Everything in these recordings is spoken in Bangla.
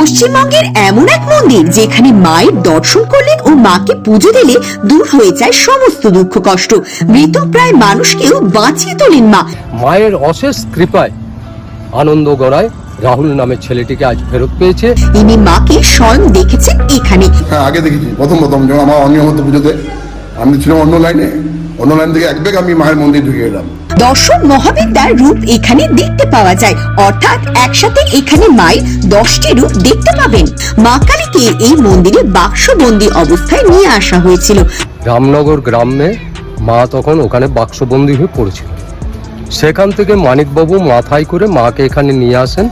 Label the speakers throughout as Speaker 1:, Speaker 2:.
Speaker 1: পশ্চিমবঙ্গের এমন এক মন্দির যেখানে মায়ের দর্শন করলেন ও মাকে পুজো দিলে দূর হয়ে যায় সমস্ত দুঃখ কষ্ট। মৃতপ্রায় মানুষকেও বাঁচিয়ে তোলেন মা।
Speaker 2: মায়ের অশেষ কৃপায় আনন্দ গড়ায় রাহুল নামের ছেলেটিকে আজ ফেরত পেয়েছে।
Speaker 1: ইনি মাকে স্বয়ং দেখেছেন এখানে।
Speaker 3: হ্যাঁ আগে দেখেছি। প্রথম প্রথম যখন আমার অনিয়ম হতো পুজোতে আমি ছিলাম অন্য লাইনে অন্য লাইন থেকে এক ব্যাগ আমি মায়ের মন্দির ঢুকে এলাম।
Speaker 1: দর্শন মহাবিদ্যার রূপ এখানে দেখতে পাওয়া যায়। অর্থাৎ একসাথে এখানে মায়ের দশটি রূপ দেখতে পাবেন। মা কালীকে এই মন্দিরে বাক্সবন্দি অবস্থায় নিয়ে আসা হয়েছিল।
Speaker 2: রামনগর গ্রামে মা তখন ওখানে বাক্সবন্দি হয়ে পড়েছিল। সেখান থেকে মানিকবাবু মাথায় করে মাকে এখানে নিয়ে আসেন।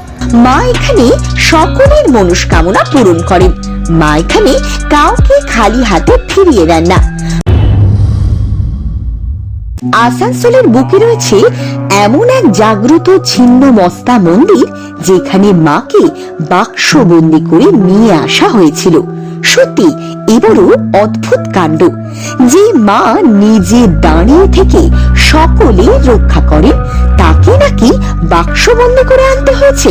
Speaker 1: মা এখানে সকলের মনস্কামনা পূরণ করেন। মা এখানে কাউকে খালি হাতে ফিরিয়ে দেন না। আসানসোলের বুকে রয়েছে এমন এক জাগ্রত ছিন্ন মস্তা মন্দির যেখানে মাকে বাক্সবন্দি করে নিয়ে আসা হয়েছিল। সত্যি, এবারও অদ্ভুত কাণ্ড, যে মা নিজে দাঁড়িয়ে থেকে সকলে রক্ষা করেন তাকে নাকি বাক্সবন্দি করে আনতে হয়েছে।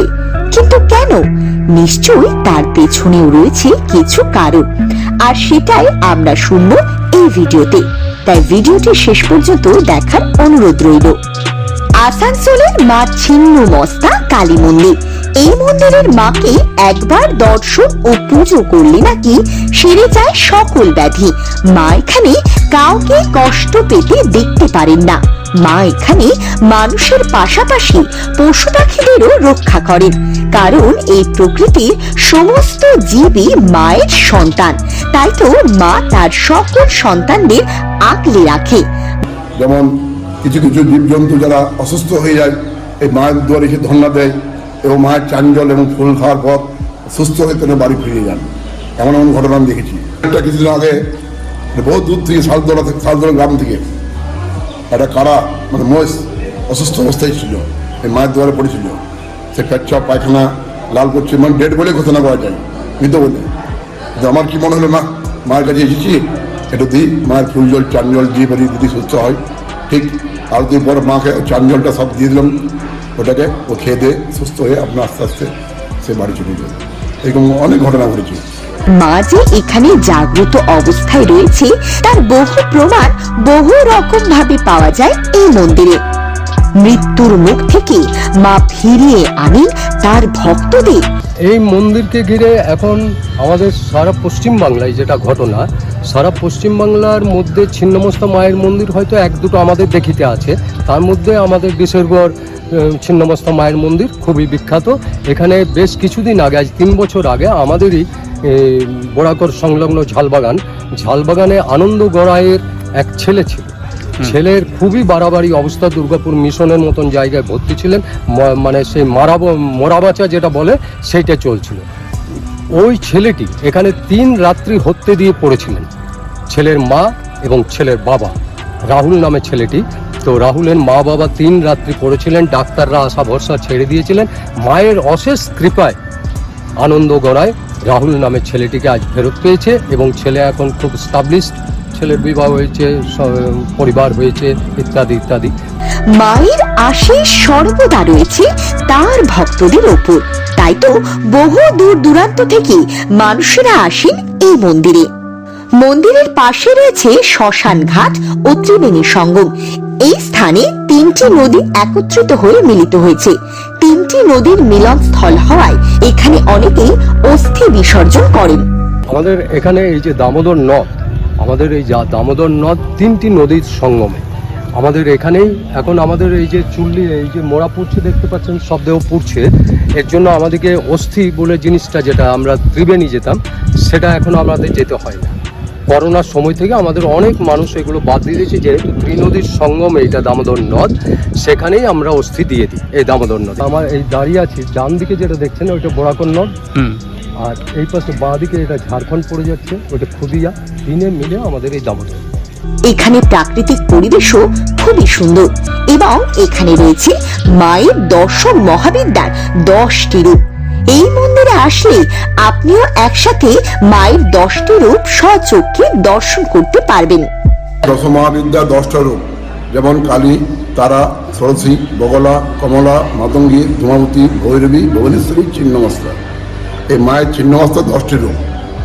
Speaker 1: কিন্তু কেন? নিশ্চয়ই তার পেছনেও রয়েছে কিছু কারণ, আর সেটাই আমরা শুনব এই ভিডিওতে। তাই ভিডিওটি শেষ পর্যন্ত দেখার অনুরোধ রইল। আসানসোলের মা ছিন্ন মস্তা, কালী মন্দির। এই মন্দিরের মাকে একবার দর্শন ও পুজো করলে নাকি সেরে যায় সকল ব্যাধি। মা এখানে কাউকে কষ্ট পেতে দেখতে পারেন না। মা এখানে মানুষের পাশাপাশি পশু পাখিদেরও রক্ষা করেন। কারণ এই প্রকৃতির সমস্ত জীবই মায়ের সন্তান। তাই তো মা তার সকল সন্তানদের আগলে রাখে।
Speaker 3: যেমন কিছু কিছু জীবজন্তু যারা অসুস্থ হয়ে যায়, এই মায়ের দুয়ারে এসে ধন্যা দেয় এবং মায়ের চাঞ্জল এবং ফুল খাওয়ার পর সুস্থ হয়ে তারা বাড়ি ফিরে যান। এমন এমন ঘটনা আমি দেখেছি। একটা কিছুদিন আগে বহু দূর থেকে শালদোলা থেকে শালদোলা গ্রাম থেকে একটা কারা? মানে মহিষ, অসুস্থ অবস্থায় ছিল। এই মায়ের দুয়ারে পড়েছিল। সে পেচ্ছা পায়খানা, লাল করছে মানে ডেড বলে ঘোষণা করা যায়। মৃত বলে। কিন্তু আমার কি মনে হলো না মায়ের কাছে এসেছি। একটু দিই মায়ের ফুল জল, চান জল দিয়ে বাড়ি যদি সুস্থ হয়। ঠিক, আর দুই পর মাকে চান জলটা সব দিয়ে দিলাম। ওটাকে ও খেয়ে দিয়ে সুস্থ হয়ে আপনার আস্তে আস্তে সে বাড়ি চলে যাবে এরকম অনেক ঘটনা ঘটেছে।
Speaker 1: মা যে এখানে জাগ্রত অবস্থায় রয়েছে তার বহু প্রমাণ বহু রকম ভাবে পাওয়া যায় এই মন্দিরে। মৃত্যুর মুখ থেকে মা ফিরিয়ে আনেন তার ভক্তদের।
Speaker 2: এই মন্দিরকে ঘিরে এখন আমাদের সারা পশ্চিম বাংলায় যেটা ঘটনা সারা পশ্চিম বাংলার মধ্যে ছিন্নমস্তা মায়ের মন্দির হয়তো এক দুটো আমাদের দেখিতে আছে। তার মধ্যে আমাদের বিশেরগড় আহ, ছিন্নমস্তা মায়ের মন্দির খুবই বিখ্যাত। এখানে বেশ কিছুদিন আগে আজ তিন বছর আগে আমাদেরই বোড়াকর সংলগ্ন ঝালবাগান। ঝালবাগানে আনন্দ গড়াইয়ের এক ছেলে ছিল। ছেলের খুবই বাড়াবাড়ি অবস্থা দুর্গাপুর মিশনের মতন জায়গায় ভর্তি ছিলেন। মানে সেই মারা মরাবাচা যেটা বলে সেইটা চলছিল। ওই ছেলেটি এখানে তিন রাত্রি হত্যে দিয়ে পড়েছিলেন। ছেলের মা এবং ছেলের বাবা। রাহুল নামে ছেলেটি। তো রাহুলের মা বাবা তিন রাত্রি পড়েছিলেন ডাক্তাররা আশা ভরসা ছেড়ে দিয়েছিলেন। মায়ের অশেষ কৃপায় আনন্দ গড়ায় রাহুল নামের ছেলেটিকে আজ ফেরত পেয়েছে এবং ছেলে এখন খুব স্টাবলিশড ছেলের বিবাহ হয়েছে পরিবার হয়েছে, ইত্যাদি ইত্যাদি।
Speaker 1: মায়ের আশিস সর্বদা রয়েছে তার ভক্তদের ওপর। তাই তো বহু দূর দূরান্ত থেকে মানুষেরা আসেন এই মন্দিরে। মন্দিরের পাশে রয়েছে শ্মশান ঘাট ও ত্রিবেণী সঙ্গম। এই স্থানে তিনটি নদী একত্রিত হয়ে মিলিত হয়েছে। তিনটি নদীর মিলনস্থল হওয়ায় এখানে অনেকেই অস্থি বিসর্জন করেন।
Speaker 2: আমাদের এখানে এই যে দামোদর নদ, আমাদের এই যা দামোদর নদ, তিনটি নদীর সঙ্গমে। আমাদের এখানেই এখন আমাদের এই যে চুল্লি, এই যে মোড়া পুড়ছে, দেখতে পাচ্ছেন শব্দেহ পুড়ছে। এর জন্য আমাদেরকে অস্থি বলে জিনিসটা যেটা আমরা ত্রিবেণী যেতাম, সেটা এখন আমাদের যেতে হয় না। করোনার সময় থেকে আমাদের অনেক মানুষ এগুলো বাদ দিয়ে দিয়েছে যেহেতু ত্রিনদীর সঙ্গম এইটা দামোদর নদ সেখানেই আমরা অস্থি দিয়ে দিই এই দামোদর নদ। আমার এই দাঁড়িয়ে আছি ডান দিকে যেটা দেখছেন ওইটা বোরাকর নদ। আর এই পাশে বাঁ দিকে এটা ঝাড়খণ্ড পড়ে যাচ্ছে ওটা খুদিয়া। তিনে মিলে আমাদের এই দামোদর
Speaker 1: এখানে প্রাকৃতিক পরিবেশও খুবই সুন্দর এবং এখানে রয়েছে মায়ের দর্শন মহাবিদ্যার দশটি রূপ। এই মন্দিরে আসলে আপনিও একসাথে মায়ের দশটি রূপ স্বচক্ষে দর্শন করতে পারবেন।
Speaker 3: দশ মহাবিদ্যা দশটা রূপ যেমন কালী তারা সরস্বতী বগলা কমলা মাতঙ্গী ধূমাবতী ভৈরবী ভুবনেশ্বরী চিহ্নমস্তা। এই মায়ের ছিন্নমস্তা দশটি রূপ।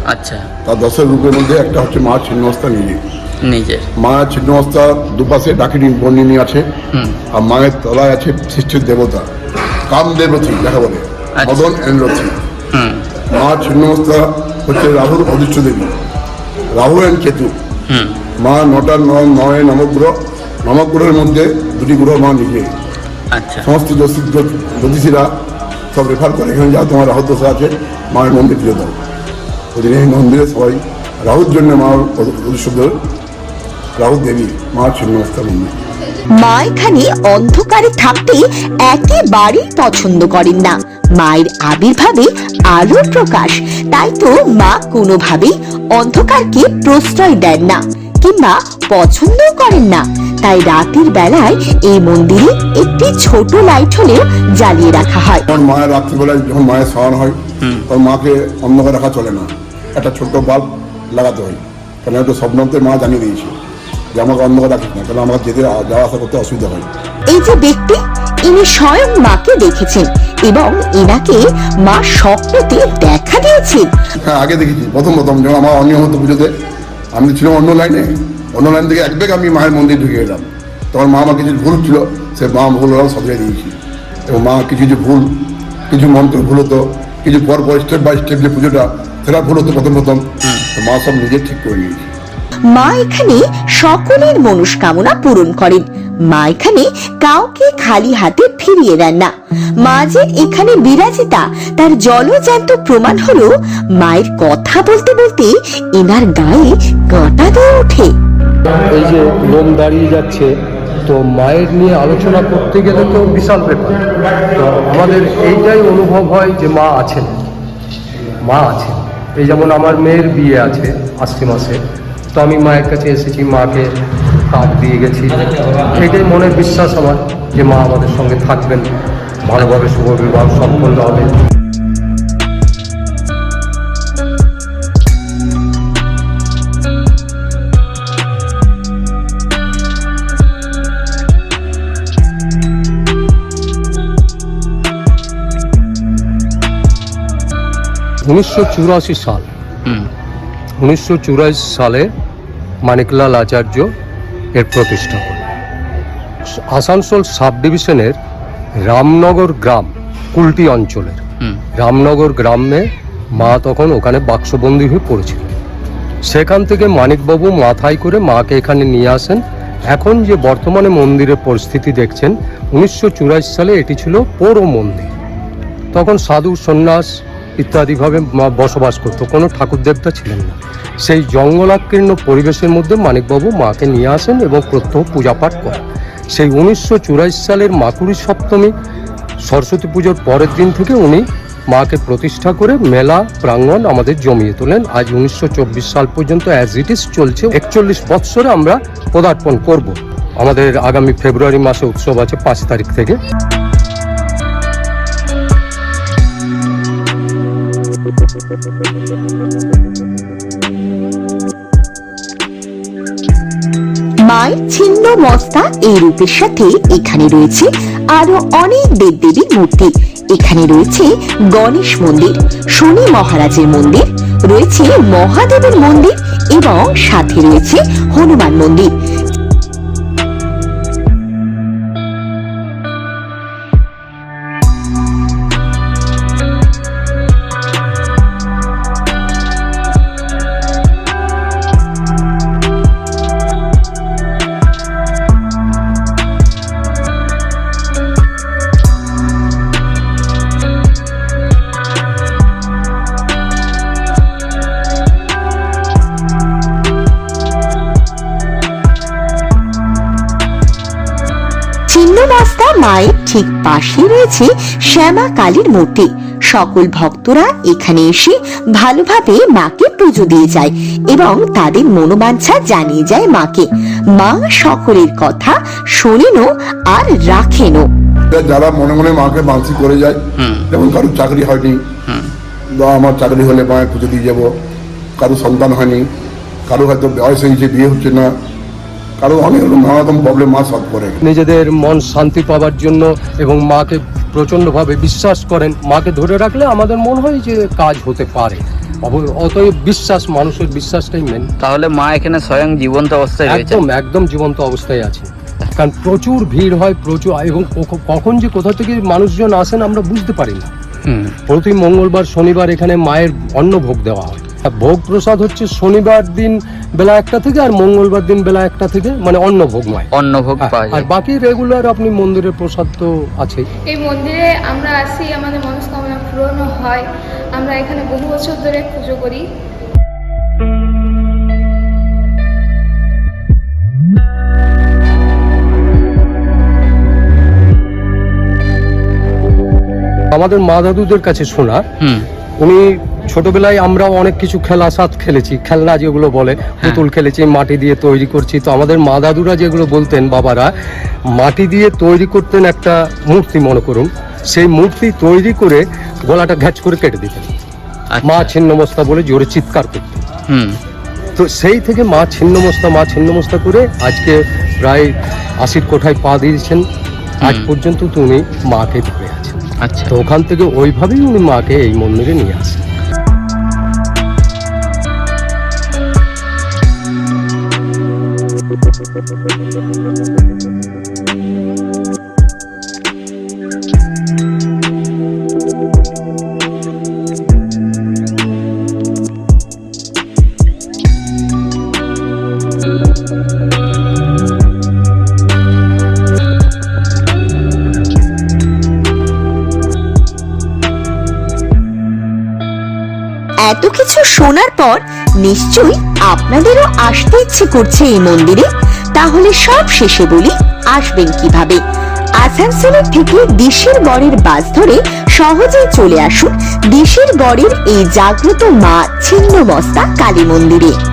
Speaker 4: আচ্ছা।
Speaker 3: তার দশের রূপের মধ্যে একটা হচ্ছে মা ছিন্নমস্তা নিজে
Speaker 4: নিজের।
Speaker 3: মা ছিন্নমস্তা দুপাশে ডাকিনী বর্ণিনী আছে। আর মায়ের তলায় আছে সৃষ্টির দেবতা। কাম দেবতী দেখা বলে। মদন এন্দ্রথী
Speaker 4: হুম।
Speaker 3: মা ছিন্নমস্তা হচ্ছে রাহুর অদৃশ্য দেবী। রাহু এন্ড কেতু। মা নটা নয় নয় নবগ্রহ নবগ্রহের মধ্যে দুটি গ্রহ মা নিজে।
Speaker 4: আচ্ছা।
Speaker 3: সমস্ত জ্যোতিষ জ্যোতিষীরা সব রেফার করে। এখানে যা তোমার রাহু দশা আছে। মায়ের মন্দির ফিরে দাও। ওই দিন এই মন্দিরে সবাই রাহুর জন্য মা উৎসবের রাহু দেবী মা ছিন্নমস্তা মন্দির।
Speaker 1: মা এখানে অন্ধকারে থাকতে একেবারেই পছন্দ করেন না। মায়ের আবির্ভাবে আলোর প্রকাশ। তাই তো মা কোনোভাবেই অন্ধকারকে প্রশ্রয় দেন না কিংবা পছন্দও করেন না। তাই রাতের বেলায় এই মন্দিরে একটি ছোট লাইট হলেও জ্বালিয়ে রাখা হয়।
Speaker 3: যখন মায়ের রাত্রিবেলায় যখন মায়ের স্নান হয় তখন মাকে অন্ধকার রাখা চলে না। একটা ছোট্ট বাল্ব লাগাতে হয়। কেন একটা স্বপ্নতে মা জানিয়ে দিয়েছে। যে আমাকে অন্ধকার রাখিস না কারণ আমার যেতে যাওয়া আসা করতে অসুবিধা হয়
Speaker 1: এই যে ব্যক্তি ইনি স্বয়ং মাকে দেখেছেন এবং এনাকে মা স্বপ্নতে দেখা দিয়েছেন
Speaker 3: হ্যাঁ আগে দেখেছি। প্রথম প্রথম যখন আমার অনিয়ম হতো পুজোতে আমি ছিলাম অন্য লাইনে। অন্য লাইন থেকে এক বেগ আমি মায়ের মন্দির ঢুকে গেলাম। তখন মা আমার কিছু ভুল ছিল সে মা ভুল ওরা সরিয়ে দিয়েছি। এবং মা কিছু কিছু ভুল কিছু মন্ত্র ভুল হতো কিছু পর পর স্টেপ বাই স্টেপ যে পুজোটা সেটা ভুল হতো প্রথম প্রথম। মা সব নিজে ঠিক করে নিয়েছি।
Speaker 1: মা এখানে সকলের মনস্কামনা পূরণ করেন। মা এখানে কাউকে খালি হাতে ফিরিয়ে দেন না। মা যে এখানে বিরাজিতা, তার জলজান্ত প্রমাণ হলো মায়ের কথা বলতে বলতে এনার গায়ে কাঁটা দিয়ে ওঠে।
Speaker 2: এই যে লোম দাঁড়িয়ে যাচ্ছে, তো মায়ের নিয়ে আলোচনা করতে গেলে তো বিশাল ব্যাপার। তো আমাদের এইটাই অনুভব হয় যে মা আছেন। মা আছেন। এই যেমন আমার মেয়ের বিয়ে আছে আশি মাসে। তো আমি মায়ের কাছে এসেছি মাকে কাক দিয়ে গেছি। এটাই মনে বিশ্বাস আমার যে মা আমাদের সঙ্গে থাকবেন ভালোভাবে শুভ বিবাহ সম্পন্ন হবে। উনিশশো চুরাশি সাল। উনিশশো চুরাশি সালে মানিকলাল আচার্য এর প্রতিষ্ঠা। আসানসোল সাব ডিভিশনের রামনগর গ্রাম কুলটি অঞ্চলের। রামনগর গ্রামে মা তখন ওখানে বাক্সবন্দী হয়ে পড়েছিল সেখান থেকে মানিকবাবু মাথায় করে মাকে এখানে নিয়ে আসেন। এখন যে বর্তমানে মন্দিরের পরিস্থিতি দেখছেন উনিশশো চুরাশি সালে এটি ছিল পৌর মন্দির। তখন সাধু সন্ন্যাস ইত্যাদিভাবে বসবাস করতো। কোনো ঠাকুর দেবতা ছিলেন না। সেই জঙ্গলাকীর্ণ পরিবেশের মধ্যে মানিকবাবু মাকে নিয়ে আসেন এবং প্রত্যহ পূজা পাঠ করেন। সেই উনিশশো চুরাশি সালের মাকুড়ি সপ্তমী, সরস্বতী পুজোর পরের দিন থেকে উনি মাকে প্রতিষ্ঠা করে মেলা, প্রাঙ্গণ আমাদের জমিয়ে তোলেন। আজ উনিশশো চব্বিশ সাল পর্যন্ত অ্যাজ ইট ইজ চলছে। একচল্লিশ বৎসরে আমরা পদার্পণ করব। আমাদের আগামী ফেব্রুয়ারি মাসে উৎসব আছে পাঁচ তারিখ থেকে।
Speaker 1: মায়ের ছিন্ন মস্তা এই রূপের সাথে এখানে রয়েছে আরও অনেক দেবদেবীর মূর্তি। এখানে রয়েছে গণেশ মন্দির, শনি মহারাজের মন্দির, রয়েছে মহাদেবের মন্দির এবং সাথে রয়েছে হনুমান মন্দির। মায়ের ঠিক পাশে রয়েছে শ্যামা কালীর মূর্তি। সকল ভক্তরা এখানে এসে ভালোভাবে মাকে পুজো দিয়ে যায় এবং তাদের মনোবাঞ্ছা জানিয়ে যায় মাকে। মা সকলের কথা শোনেনও আর রাখেনও।
Speaker 3: যারা মনে মনে মাকে মানসিক করে যায় যেমন কারোর চাকরি হয়নি
Speaker 4: হুম।
Speaker 3: বা আমার চাকরি হলে মায়ের পুজো দিয়ে যাব কারও সন্তান হয়নি কারও হয়তো বয়স হয়েছে বিয়ে হচ্ছে না কারও অনেক নানা রকম প্রবলেম মা সলভ করে।
Speaker 2: নিজেদের মন শান্তি পাওয়ার জন্য এবং মাকে প্রচণ্ডভাবে বিশ্বাস করেন। মাকে ধরে রাখলে আমাদের মনে হয় যে কাজ হতে পারে। অতএব বিশ্বাস মানুষের বিশ্বাসটাই মেন
Speaker 4: তাহলে মা এখানে স্বয়ং জীবন্ত অবস্থায়
Speaker 2: একদম একদম জীবন্ত অবস্থায় আছে। কারণ প্রচুর ভিড় হয় প্রচুর এবং কখন যে কোথা থেকে মানুষজন আসেন আমরা বুঝতে পারি না।
Speaker 4: হুম।
Speaker 2: প্রতি মঙ্গলবার শনিবার এখানে মায়ের অন্ন ভোগ দেওয়া হয়। ভোগ প্রসাদ হচ্ছে শনিবার দিন বেলা একটা থেকে আর মঙ্গলবার দিন বেলা একটা থেকে মানে অন্ন ভোগ মায়
Speaker 4: অন্নভোগ
Speaker 2: হ্যাঁ,
Speaker 4: পাওয়া
Speaker 2: আর বাকি রেগুলার আপনি মন্দিরের প্রসাদ তো আছেই।
Speaker 5: এই মন্দিরে আমরা আসি আমাদের মনস্কামনা পূরণ হয়। আমরা এখানে বহু বছর ধরে পুজো করি।
Speaker 2: আমাদের মা দাদুদের কাছে শোনা
Speaker 4: হুম।
Speaker 2: উনি ছোটবেলায় আমরা অনেক কিছু খেলা সাথ খেলেছি খেলনা যেগুলো বলে পুতুল খেলেছি মাটি দিয়ে তৈরি করছি। তো আমাদের মা দাদুরা যেগুলো বলতেন বাবারা মাটি দিয়ে তৈরি করতেন একটা মূর্তি মনে করুন। সেই মূর্তি তৈরি করে গলাটা ঘ্যাচ করে কেটে দিতেন। মা
Speaker 4: আচ্ছা
Speaker 2: ছিন্নমস্তা বলে জোরে চিৎকার করতেন।
Speaker 4: হুম।
Speaker 2: তো সেই থেকে মা ছিন্নমস্তা মা ছিন্নমস্তা করে আজকে প্রায় আশির কোঠায় পা দিয়েছেন। আজ পর্যন্ত তো উনি মাকে ধরে আছেন।
Speaker 4: আচ্ছা।
Speaker 2: তো ওখান থেকে ওইভাবেই উনি মাকে এই মন্দিরে নিয়ে আসেন।
Speaker 1: এত কিছু শোনার পর নিশ্চয়ই আপনাদেরও আসতে ইচ্ছে করছে এই মন্দিরে। তাহলে সব শেষে বলি, আসবেন কীভাবে? আসানসোলের থেকে দেশের গড়ের বাস ধরে সহজেই চলে আসুন দেশের গড়ের এই জাগ্রত মা ছিন্নমস্তা কালী মন্দিরে।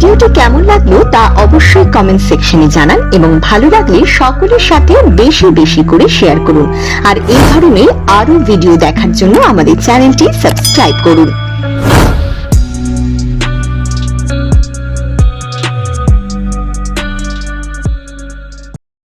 Speaker 1: ভিডিওটি কেমন লাগল তা অবশ্যই কমেন্ট সেকশনে জানান এবং ভালো লাগলে সকলের সাথে বেশি বেশি করে শেয়ার করুন। আর এই ধরনের আরও ভিডিও দেখার জন্য আমাদের চ্যানেলটি সাবস্ক্রাইব করুন।